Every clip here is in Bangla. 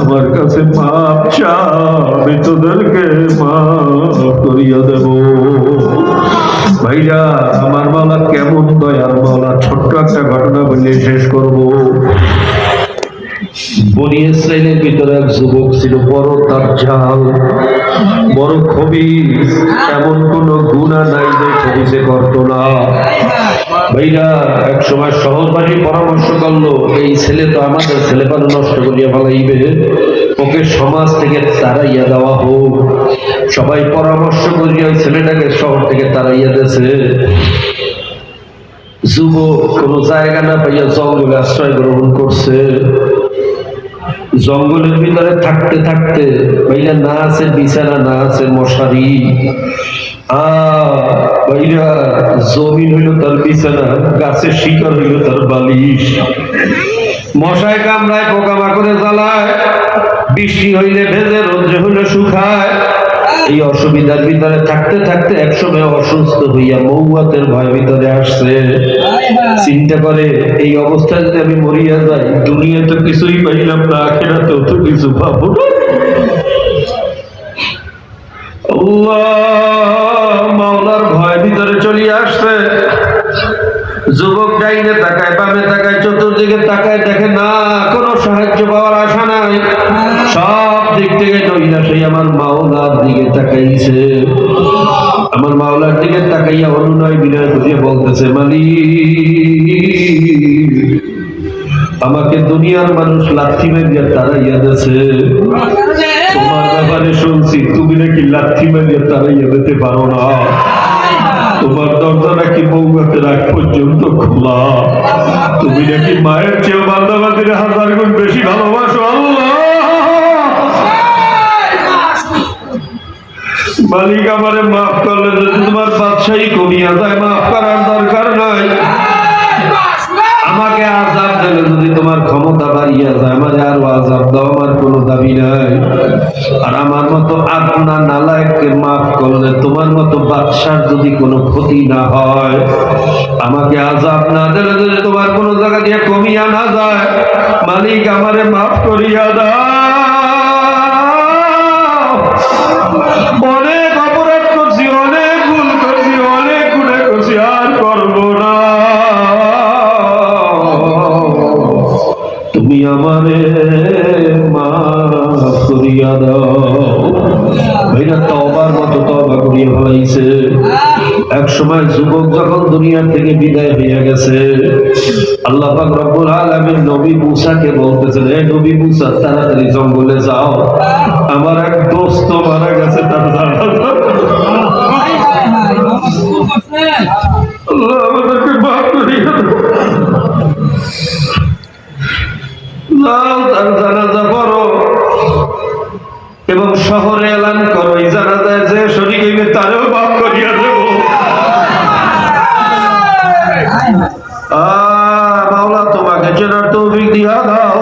আমার কাছে মাপ চা আমি তোদেরকে মাফ করিয়া দেব। ভাইরা, আমার মাওলা কেমন দয়ার মাওলা ছোট্ট একটা ঘটনা বলে শেষ করব। বনি ইসরায়েলের ভিতরে এক যুবক ছিল, বড় তার জাল, বড় খবি এমন কোন গুণা নাই যে খবিসে করতো না। ভাইরা, এক সময় শহরবাসী পরামর্শ করল, এই ছেলে তো আমাদের ছেলেপানো নষ্ট করিয়া ফেলাইবে। ওকে সমাজ থেকে তাড়াইয়া দেওয়া হোক। সবাই পরামর্শ করিয়া ওই ছেলেটাকে শহর থেকে তাড়াইয়া দিয়েছে যুবক কোনো জায়গা না পাইয়া জঙ্গলে আশ্রয় গ্রহণ করছে। জঙ্গলের ভিতরে থাকতে থাকতে ভাইরা, না আছে বিছানা, না আছে মশারি। ভাইরা জমিন হইল তার বিছানা, গাছের শিকড় হইল তার বালিশ। মশায় কামড়ায়, পোকা মাকড়ে জ্বালায়, বৃষ্টি হইলে ভেজে, রোদ্রে হইলে শুকায়। এই অসুবিধার ভিতরে থাকতে থাকতে একসময় অসুস্থ হইয়া মৌয়াতের ভয় ভিতরে আসছে। চিন্তা করে, এই অবস্থায় যদি আমি মরিয়া যাই দুনিয়া তো কিছুই পাইলাম না, আখেরাতেও তো কিছু পাবো না। মাওলার ভয় ভিতরে চলে আসছে। যুবক ডাইনে তাকায়, বামে তাকায়, চতুর্দিকে তাকায় দেখে, না, কোনো সাহায্য পাওয়ার আশা নাই। সব দিক থেকে নইলা সেই আমার মাওলার দিকে তাকাইছে। আমার মাওলার দিকে তাকাইয়া অনুনয় বিনয় করিয়া বলতেছে, মালিক, আমাকে দুনিয়ার মানুষ লাথি মারিয়া তারাইয়া দিয়েছে। তোমার ব্যাপারে শুনছি, তুমি নাকি লাথি মারিয়া তারাইয়া দিতে পারো না। তোমার দরজা নাকি বৌগাতে রাখ পর্যন্ত খোলা। তুমি নাকি মায়ের চেয়ে বান্দাবাদের হাজার গুণ বেশি ভালোবাসো মালিক আমারে মাফ করলে যদি তোমার বাদশাহী কমিয়া যায়, মাফ করার দরকার নাই। আমাকে আজাব দিলে যদি তোমার ক্ষমতা বাড়িয়া যায়, আমারে আরও আজাব দাবি নাই। আর আমার মতো আপনা নালায়ককে মাফ করলে তোমার মতো বাদশার যদি কোনো ক্ষতি না হয়, আমাকে আজাব না দিলে যদি তোমার কোনো জায়গা দিয়ে কমিয়া না যায়, মালিক আমারে মাফ করিয়া দাও তাড়াতাড়ি জঙ্গলে যাও। আমার এক দোস্ত মারা গেছে তার আল্লাহ তার জানাজা এবং শহরে এলান করো, এই জানাজায় যে শরীর তারেও মাফ করিয়া দেব। মাওলা, তোমাকে চেনার তৌফিক দিয়া দাও।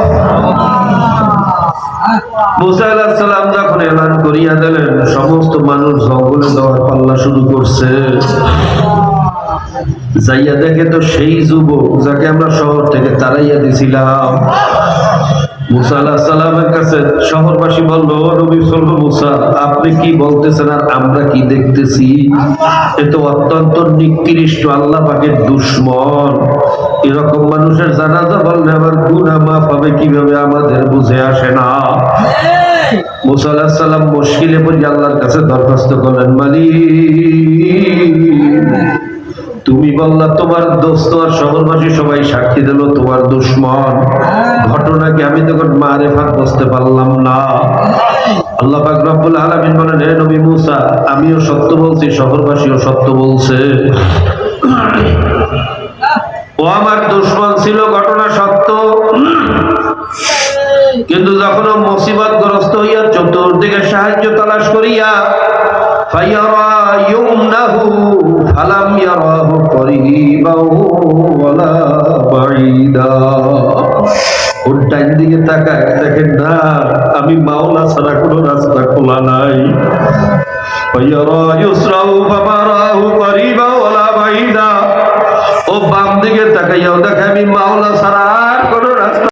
সালাম যখন এলান করিয়া দিলেন, সমস্ত মানুষ জঙ্গলে দেওয়ার পাল্লা শুরু করছে। যাইয়া দেখে তো সেই যুবক যাকে আমরা শহর থেকে তাড়াইয়া দিছিলাম। মুসা আলাহ সালামের কাছে শহরবাসী বলল নবী বলল মুসা আপনি কি বলতেছেন আর আমরা কি দেখতেছি? এ তো অত্যন্ত নিকৃষ্ট আল্লাহ পাকের দুশ্মন। এরকম মানুষের জানাজা বললে আমার গুনাহ মাফ হবে কীভাবে আমাদের বুঝে আসে না? মুসা সাল্লাম মুশকিলে পড়ে আল্লাহর কাছে দরখাস্ত করলেন মালিক তুমি বললা, তোমার দোস্ত আর শহরবাসী সবাই সাক্ষী দিল, তোমার দুশ্মন। ঘটনাকে আমি তখন মারে ফাঁক বসতে পারলাম না। আল্লাহ পাক রব্বুল আলামিন বলেন, হে নবী মুসা, আমিও সত্য বলছি, শহরবাসীও সত্য বলছে। ও আমার দুশ্মন ছিল, ঘটনা সত্য। কিন্তু যখন মুসিবত গ্রস্ত হইয়া চতুর্দিকে সাহায্য তালাশ করিয়া ফাইয়ারা ইউমনাহু ফালাম ইয়ারাহু قريبا ولا بعيدا ওর ডাইন দিকে তাকায় দেখেন না আমি মাওলা ছাড়া কোনো রাস্তা খোলা নাই فيرى يسره فما راه قريبا ولا بعيدا ও বাম দিকে তাকাইয়াও দেখে আমি মাওলা ছাড়া